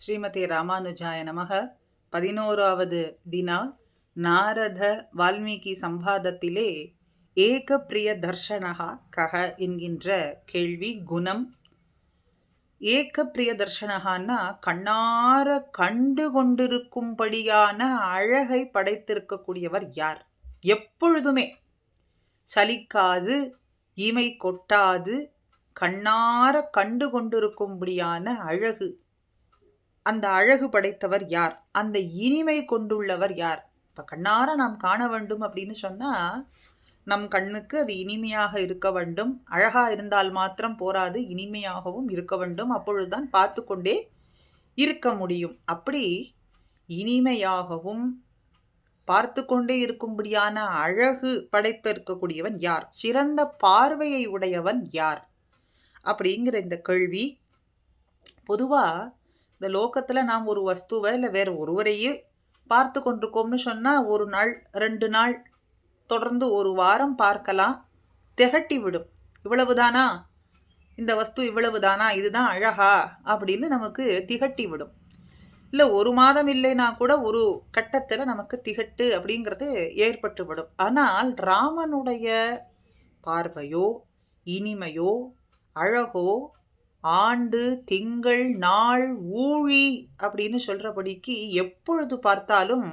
ஸ்ரீமதி ராமானுஜாய நமக. பதினோராவது வினா நாரத வால்மீகி சம்பாதத்திலே ஏக பிரிய தர்ஷனகா கக என்கின்ற கேள்வி குணம். ஏக பிரிய தர்ஷனகான்னா கண்ணார கண்டு கொண்டிருக்கும்படியான அழகை படைத்திருக்கக்கூடியவர் யார்? எப்பொழுதுமே. சலிக்காது இமை கொட்டாது கண்ணார கண்டு கொண்டிருக்கும்படியான அழகு அந்த அழகு படைத்தவர் யார்? அந்த இனிமை கொண்டுள்ளவர் யார்? இப்போ கண்ணார நாம் காண வேண்டும் அப்படின்னு சொன்னால் நம் கண்ணுக்கு அது இனிமையாக இருக்க வேண்டும். அழகாக இருந்தால் மாத்திரம் போராது இனிமையாகவும் இருக்க வேண்டும். அப்பொழுதுதான் பார்த்து கொண்டே இருக்க முடியும். அப்படி இனிமையாகவும் பார்த்து கொண்டே இருக்கும்படியான அழகு படைத்திருக்கக்கூடியவன் யார்? சிறந்த பார்வையை உடையவன் யார்? அப்படிங்கிற இந்த கேள்வி பொதுவாக இந்த லோக்கத்தில் நாம் ஒரு வஸ்துவை இல்லை வேறு ஒருவரையே பார்த்து கொண்டிருக்கோம்னு சொன்னால் ஒரு நாள் ரெண்டு நாள் தொடர்ந்து ஒரு வாரம் பார்க்கலாம். திகட்டி விடும். இவ்வளவுதானா? இந்த வஸ்து இவ்வளவுதானா? இதுதான் அழகா? அப்படின்னு நமக்கு திகட்டி விடும். இல்லை ஒரு மாதம் இல்லைனா கூட ஒரு கட்டத்தில் நமக்கு திகட்டு அப்படிங்கிறது ஏற்பட்டு விடும். ஆனால் ராமனுடைய பார்வையோ இனிமையோ அழகோ ஆண்டு திங்கள் நாள் ஊழி அப்படின்னு சொல்கிறபடிக்கு எப்பொழுது பார்த்தாலும்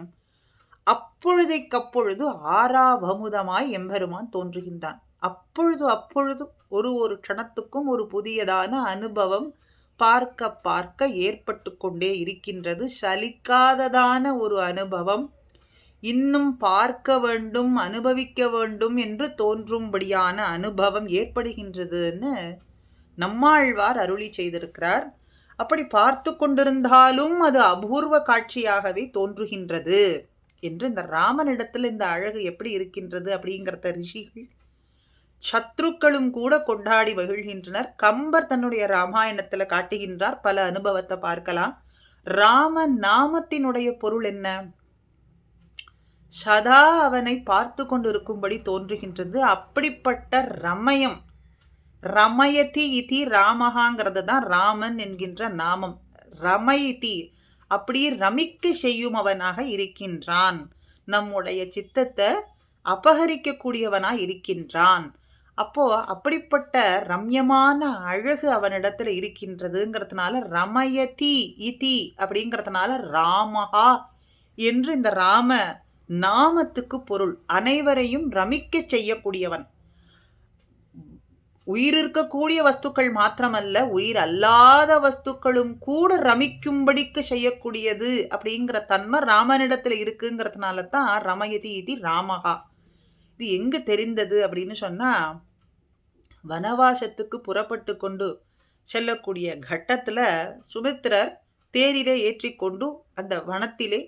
அப்பொழுதைக்கப்பொழுது ஆறாபமுதமாய் எம்பெருமான் தோன்றுகின்றான். அப்பொழுது அப்பொழுது ஒரு ஒரு க்ஷணத்துக்கும் ஒரு புதியதான அனுபவம் பார்க்க பார்க்க ஏற்பட்டு கொண்டே இருக்கின்றது. சலிக்காததான ஒரு அனுபவம். இன்னும் பார்க்க வேண்டும் அனுபவிக்க வேண்டும் என்று தோன்றும்படியான அனுபவம் ஏற்படுகின்றதுன்னு நம்மாழ்வார் அருளி செய்திருக்கிறார். அப்படி பார்த்து கொண்டிருந்தாலும் அது அபூர்வ காட்சியாகவே தோன்றுகின்றது. என்று இந்த ராமனிடத்தில் இந்த அழகு எப்படி இருக்கின்றது அப்படிங்கிறத ரிஷிகள் சத்ருக்களும் கூட கொண்டாடி மகிழ்கின்றனர். கம்பர் தன்னுடைய ராமாயணத்தில் காட்டுகின்றார். பல அனுபவத்தை பார்க்கலாம். ராம நாமத்தினுடைய பொருள் என்ன? சதா அவனை பார்த்து கொண்டிருக்கும்படி தோன்றுகின்றது. அப்படிப்பட்ட ரமயம். ரமயதி இதி ராமகாங்கிறது தான் ராமன் என்கின்ற நாமம். ரமயதி அப்படி ரமிக்க செய்யும் அவனாக இருக்கின்றான். நம்முடைய சித்தத்தை அபகரிக்கக்கூடியவனாக இருக்கின்றான். அப்போ அப்படிப்பட்ட ரம்யமான அழகு அவனிடத்துல இருக்கின்றதுங்கிறதுனால ரமயதி இதி அப்படிங்கிறதுனால ராமஹா என்று இந்த ராம நாமத்துக்கு பொருள். அனைவரையும் ரமிக்க செய்யக்கூடியவன். உயிர் இருக்கக்கூடிய வஸ்துக்கள் மாத்திரமல்ல உயிர் அல்லாத வஸ்துக்களும் கூட ரமிக்கும்படிக்கு செய்யக்கூடியது அப்படிங்கிற தன்மை ராமனிடத்தில் இருக்குங்கிறதுனால தான் ரமயதி இது ராமகா இது எங்கே தெரிந்தது அப்படின்னு சொன்னால் வனவாசத்துக்கு புறப்பட்டு கொண்டு செல்லக்கூடிய கட்டத்தில் சுமித்திரர் தேரிலே ஏற்றிக்கொண்டு அந்த வனத்திலே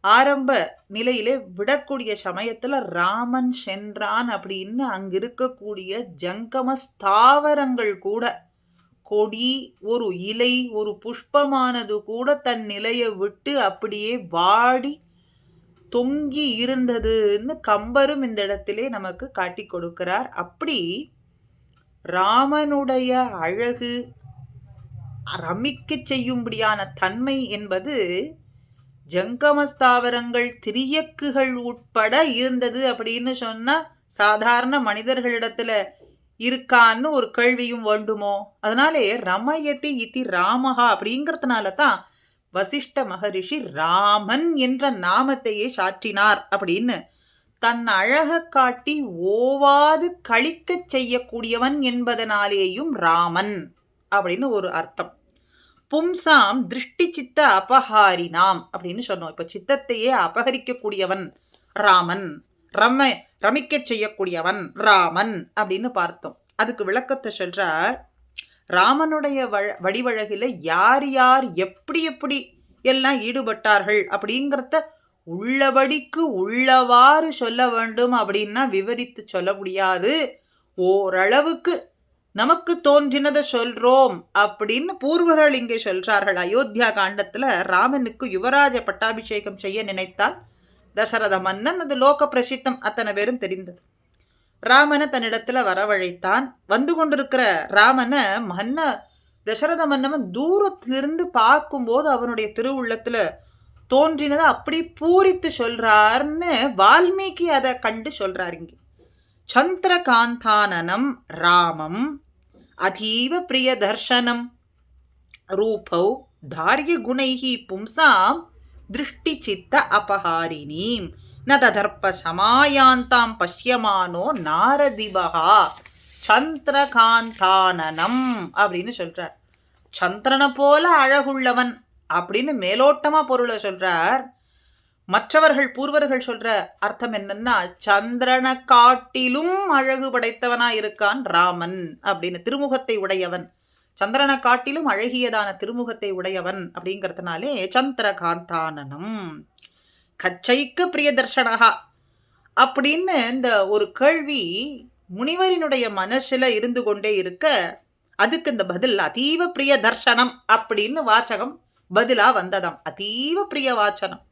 ஆரம்ப நிலையிலே விடக்கூடிய சமயத்துல ராமன் சென்றான் அப்படின்னு அங்க இருக்கக்கூடிய ஜங்கம ஸ்தாவரங்கள் கூட கொடி ஒரு இலை ஒரு புஷ்பமானது கூட தன் நிலையை விட்டு அப்படியே வாடி தொங்கி இருந்ததுன்னு கம்பரும் இந்த இடத்திலே நமக்கு காட்டி கொடுக்கிறார். அப்படி ராமனுடைய அழகு ரமிக்க செய்யும்படியான தன்மை என்பது ஜங்கமஸ்தாவரங்கள் திரியக்குகள் உட்பட இருந்தது அப்படின்னு சொன்னா சாதாரண மனிதர்களிடத்துல இருக்கான்னு ஒரு கேள்வியும் வேண்டுமோ? அதனாலே ரமயதி இத்தி ராமஹா அப்படிங்கிறதுனால தான் வசிஷ்ட மகரிஷி ராமன் என்ற நாமத்தையே சாற்றினார் அப்படின்னு தன் அழக காட்டி ஓவாது கழிக்க செய்யக்கூடியவன் என்பதனாலேயும் ராமன் அப்படின்னு ஒரு அர்த்தம். பும்சாம் திருஷ்டி சித்த அபஹாரினாம் அப்படின்னு சொன்னோம். இப்போ சித்தத்தையே அபகரிக்கக்கூடியவன் ராமன் ரம ரமிக்க செய்யக்கூடியவன் ராமன் அப்படின்னு பார்த்தோம். அதுக்கு விளக்கத்தை சொல்ற ராமனுடைய வ வடிவழகில யார் யார் எப்படி எப்படி எல்லாம் ஈடுபட்டார்கள் அப்படிங்கிறத உள்ளபடிக்கு உள்ளவாறு சொல்ல வேண்டும் அப்படின்னா விவரித்து சொல்ல முடியாது. ஓரளவுக்கு நமக்கு தோன்றினதை சொல்றோம் அப்படின்னு பூர்வர்கள் இங்கே சொல்றார்கள். அயோத்தியா காண்டத்துல ராமனுக்கு யுவராஜ பட்டாபிஷேகம் செய்ய நினைத்தால் தசரத மன்னன் அது லோக பிரசித்தம் அத்தனை பேரும் தெரிந்தது. ராமனை தன்னிடத்துல வரவழைத்தான். வந்து கொண்டிருக்கிற ராமனை மன்ன தசரத மன்னவன் தூரத்திலிருந்து பார்க்கும்போது அவனுடைய திருவுள்ளத்துல தோன்றினதை அப்படி பூரித்து சொல்றார்னு வால்மீகி அதை கண்டு சொல்றாருங்க சந்திரகாந்தானனம் ராமம் அதீவ பிரிய தர்ஷனம் ரூபௌ தாரிய குணைஹி பும்சாம் திருஷ்டி சித்த அபஹாரிணீம். ந ததர்ப்ப சமாயாந்தாம் பஷ்யமானோ நாரதிபகா சந்திரகாந்தானனம் அப்படின்னு சொல்றார். சந்திரனை போல அழகுள்ளவன் அப்படின்னு மேலோட்டமா பொருளை சொல்றார். மற்றவர்கள் பூர்வர்கள் சொல்ற அர்த்தம் என்னன்னா சந்திரனை காட்டிலும் அழகு படைத்தவனா இருக்கான் ராமன் அப்படின்னு திருமுகத்தை உடையவன். சந்திரனை காட்டிலும் அழகியதான திருமுகத்தை உடையவன் அப்படிங்கிறதுனாலே சந்திரகாந்தானனம் கச்சைக்கு பிரியதர்ஷனகா அப்படின்னு இந்த ஒரு கேள்வி முனிவரினுடைய மனசுல இருந்து கொண்டே இருக்க அதுக்கு இந்த பதில் அதீவ பிரிய தர்ஷனம் அப்படின்னு வாச்சகம் பதிலா வந்ததாம். அதீவ பிரிய வாச்சனம்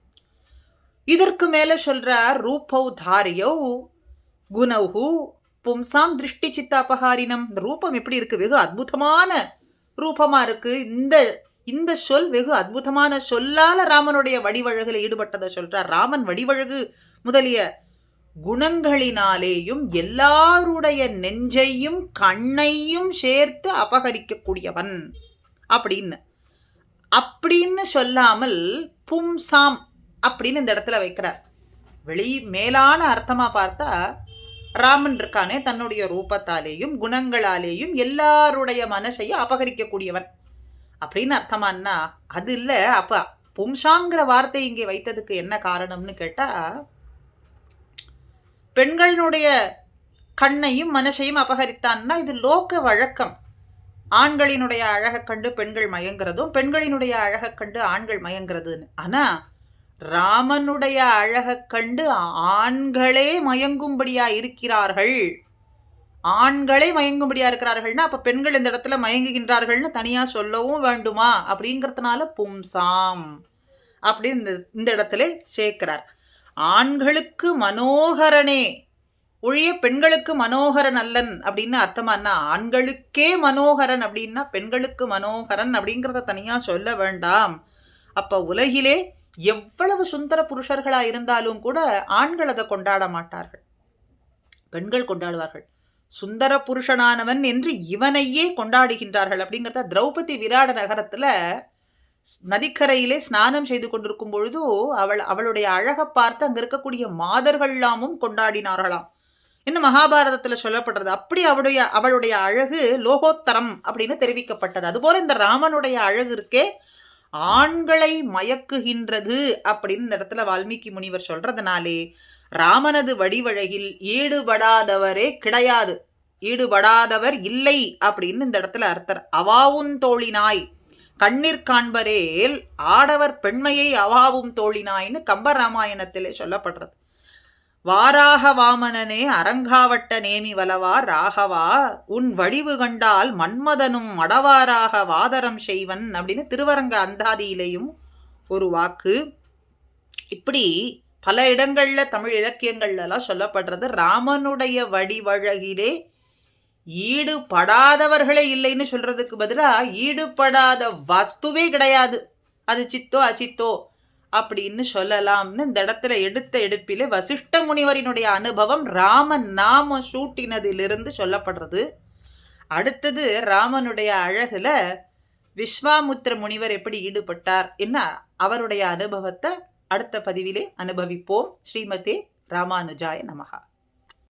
இதற்கு மேல சொல்றார் ரூபௌ தாரியௌ குணவு பும்சாம் திருஷ்டி சித்தாபகாரினம் இந்த ரூபம் எப்படி இருக்கு வெகு அற்புதமான ரூபமா இருக்கு இந்த இந்த சொல் வெகு அற்புதமான சொல்லால ராமனுடைய வடிவழகுல ஈடுபட்டதை சொல்றார் ராமன் வடிவழகு முதலிய குணங்களினாலேயும் எல்லாருடைய நெஞ்சையும் கண்ணையும் சேர்த்து அபகரிக்கக்கூடியவன் அப்படின்னு அப்படின்னு சொல்லாமல் பும்சாம் அப்படின்னு இந்த இடத்துல வைக்கிறார். வெளி மேலான அர்த்தமா பார்த்தா ராமன் இருக்கானே தன்னுடைய ரூபத்தாலேயும் குணங்களாலேயும் எல்லாருடைய மனசையும் அபகரிக்கக்கூடியவன். அப்படின்னு அர்த்தமானா அது இல்லை அப்ப பும்சாங்கிற வார்த்தை இங்கே வைத்ததுக்கு என்ன காரணம்னு கேட்டா பெண்களினுடைய கண்ணையும் மனசையும் அபகரித்தான்னா இது லோக வழக்கம். ஆண்களினுடைய அழகை கண்டு பெண்கள் மயங்கிறதும் பெண்களினுடைய அழகை கண்டு ஆண்கள் மயங்கிறதுன்னு. ஆனால் ராமனுடைய அழகக் கண்டு ஆண்களே மயங்கும்படியா இருக்கிறார்கள். ஆண்களே மயங்கும்படியா இருக்கிறார்கள்னா அப்ப பெண்கள் இந்த இடத்துல மயங்குகின்றார்கள்னு தனியா சொல்லவும் வேண்டுமா? அப்படிங்கிறதுனால பும்சாம் அப்படின்னு இந்த இந்த இடத்துல சேர்க்கிறார். ஆண்களுக்கு மனோகரனே ஒழிய பெண்களுக்கு மனோகரன் அல்லன் அப்படின்னு அர்த்தமானா ஆண்களுக்கே மனோகரன் அப்படின்னா பெண்களுக்கு மனோகரன் அப்படிங்கிறத தனியா சொல்ல வேண்டாம். அப்ப உலகிலே எவ்வளவு சுந்தர புருஷர்களாக இருந்தாலும் கூட ஆண்கள் அதை கொண்டாட மாட்டார்கள். பெண்கள் கொண்டாடுவார்கள். சுந்தர புருஷனானவன் என்று இவனையே கொண்டாடுகின்றார்கள் அப்படிங்கிறத திரௌபதி விராட நகரத்தில் நதிக்கரையிலே ஸ்நானம் செய்து கொண்டிருக்கும் பொழுது அவள் அவளுடைய அழகை பார்த்து அங்கே இருக்கக்கூடிய மாதர்கள்லாமும் கொண்டாடினார்களாம். இன்னும் மகாபாரதத்தில் சொல்லப்படுறது அப்படி அவளுடைய அவளுடைய அழகு லோகோத்தரம் அப்படின்னு தெரிவிக்கப்பட்டது. அதுபோல இந்த ராமனுடைய அழகு இருக்கே ஆண்களை மயக்குகின்றது அப்படின்னு இந்த இடத்துல வால்மீகி முனிவர் சொல்றதுனாலே ராமனது வடிவழகில் ஈடுபடாதவரே கிடையாது. ஈடுபடாதவர் இல்லை அப்படின்னு இந்த இடத்துல அர்த்தர் அவாவும் தோழினாய். கண்ணீர் காண்பரேல் ஆடவர் பெண்மையை அவாவும் தோழினாய்னு கம்பராமாயணத்திலே சொல்லப்படுறது. வாராக வாமனனே அரங்காவட்ட நேமி வலவா ராகவா உன் வடிவு கண்டால் மன்மதனும் மடவாராக வாதரம் செய்வன் அப்படின்னு திருவரங்க அந்தாதியிலையும் ஒரு வாக்கு. இப்படி பல இடங்கள்ல தமிழ் இலக்கியங்கள்லாம் சொல்லப்படுறது ராமனுடைய வடிவழகிலே ஈடுபடாதவர்களே இல்லைன்னு சொல்றதுக்கு பதிலாக ஈடுபடாத வஸ்துவே கிடையாது. அது சித்தோ அச்சித்தோ அப்படின்னு சொல்லலாம்னு இந்த இடத்துல எடுத்த எடுப்பிலே வசிஷ்ட முனிவரினுடைய அனுபவம் ராமன் நாம சூட்டினதிலிருந்து சொல்லப்படுறது. அடுத்தது ராமனுடைய அழகுல விஸ்வாமுத்திர முனிவர் எப்படி ஈடுபட்டார் என்ன அவருடைய அனுபவத்தை அடுத்த பதிவிலே அனுபவிப்போம். ஸ்ரீமதே ராமானுஜாய நமகா